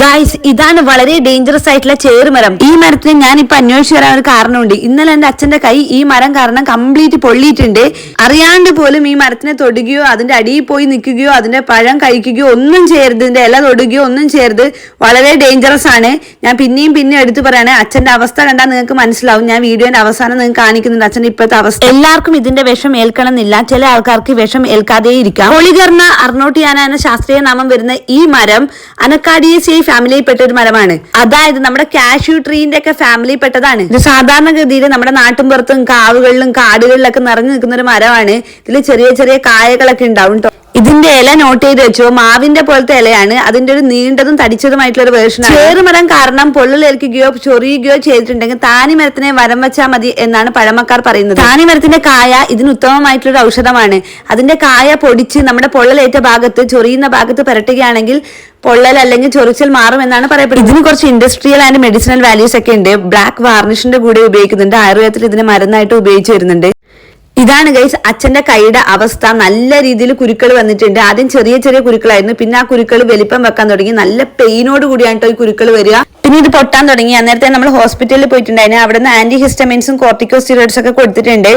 Guys ഇതാണ് വളരെ dangerous ആയിട്ടുള്ള ചേറുമരം ഈ മരത്തിന് ഞാൻ ഇപ്പൊ അന്വേഷിച്ചു വരാൻ ഒരു കാരണമുണ്ട്. ഇന്നലെ എന്റെ അച്ഛന്റെ കൈ ഈ മരം കാരണം കംപ്ലീറ്റ് പൊള്ളിയിട്ടുണ്ട്. അറിയാണ്ട് പോലും ഈ മരത്തിനെ തൊടുകയോ അതിന്റെ അടിയിൽ പോയി നിൽക്കുകയോ അതിന്റെ പഴം കഴിക്കുകയോ ഒന്നും ചെയ്യരുത്. ഇതിന്റെ ഇല തൊടുകയോ ഒന്നും ചെയ്യരുത്. വളരെ ഡേഞ്ചറസ് ആണ്. ഞാൻ പിന്നെയും പിന്നെയും എടുത്തു പറയാണ് അച്ഛന്റെ അവസ്ഥ കണ്ടാൽ നിങ്ങൾക്ക് മനസ്സിലാവും. ഞാൻ വീഡിയോന്റെ അവസാനം നിങ്ങൾക്ക് കാണിക്കുന്നുണ്ട്. അച്ഛന്റെ ഇപ്പോഴത്തെ അവസ്ഥ. എല്ലാവർക്കും ഇതിന്റെ വിഷം ഏൽക്കണമെന്നില്ല. ചില ആൾക്കാർക്ക് വിഷം ഏൽക്കാതെ ഇരിക്കാം ഒളികർണ അർണോട്ടിയാന എന്ന ശാസ്ത്രീയ നാമം വരുന്ന ഈ മരം അനക്കാഡിയസി ഫാമിലിയിൽപ്പെട്ട ഒരു മരമാണ്. അതായത് നമ്മുടെ കാഷ്യൂ ട്രീന്റെ ഒക്കെ ഫാമിലിയിൽപ്പെട്ടതാണ്. ഇത് സാധാരണഗതിയിൽ നമ്മുടെ നാട്ടിൻപുറത്തും കാവുകളിലും കാടുകളിലൊക്കെ നിറഞ്ഞു നിൽക്കുന്ന ഒരു മരമാണ്. ഇതിൽ ചെറിയ ചെറിയ കായകളൊക്കെ ഉണ്ടാവും ഇതിന്റെ ഇല നോട്ട് ചെയ്ത് വെച്ചോ? മാവിന്റെ പോലത്തെ ഇലയാണ്. അതിന്റെ ഒരു നീണ്ടതും തടിച്ചതുമായിട്ടുള്ള ഒരു വേർഷൻ ചേറുമരം കാരണം പൊള്ളലേൽക്കുകയോ ചൊറിയുകയോ ചെയ്തിട്ടുണ്ടെങ്കിൽ താനി മരത്തിനെ വരം വെച്ചാൽ മതി എന്നാണ് പഴമക്കാർ പറയുന്നത്. താനി മരത്തിന്റെ കായ ഇതിന് ഉത്തമമായിട്ടുള്ള ഒരു ഔഷധമാണ്. അതിന്റെ കായ പൊടിച്ച് നമ്മുടെ പൊള്ളലേറ്റ ഭാഗത്ത് ചൊറിയുന്ന ഭാഗത്ത് പുരട്ടുകയാണെങ്കിൽ പൊള്ളൽ അല്ലെങ്കിൽ ചൊറിച്ചിൽ മാറും എന്നാണ് പറയപ്പെടുന്നത്. ഇതിന് കുറച്ച് ഇൻഡസ്ട്രിയൽ ആൻഡ് മെഡിസിനൽ വാല്യൂസ് ഒക്കെ ഉണ്ട്. ബ്ലാക്ക് വാർണിഷിന്റെ കൂടെ ഉപയോഗിക്കുന്നുണ്ട്. ആയുർവേദത്തിൽ ഇതിനെ മരുന്നായിട്ട് ഉപയോഗിച്ച് വരുന്നുണ്ട്. ഇതാണ് ഗൈസ് അച്ഛന്റെ കൈയുടെ അവസ്ഥ. നല്ല രീതിയിൽ കുരുക്കൾ വന്നിട്ടുണ്ട്. ആദ്യം ചെറിയ ചെറിയ കുരുക്കളായിരുന്നു. പിന്നെ ആ കുരുക്കൾ വലിപ്പം വെക്കാൻ തുടങ്ങി. നല്ല പെയിനോട് കൂടിയാണ് ഈ കുരുക്കൾ വരിക. പിന്നെ ഇത് പൊട്ടാൻ തുടങ്ങി. അന്നേരത്തെ നമ്മൾ ഹോസ്പിറ്റലിൽ പോയിട്ടുണ്ടായിരുന്നു. അവിടെ നിന്ന് ആന്റി ഹിസ്റ്റമിൻസും കോർട്ടിക്കോ സ്റ്റിറോയിഡ്സ് ഒക്കെ കൊടുത്തിട്ടുണ്ട്.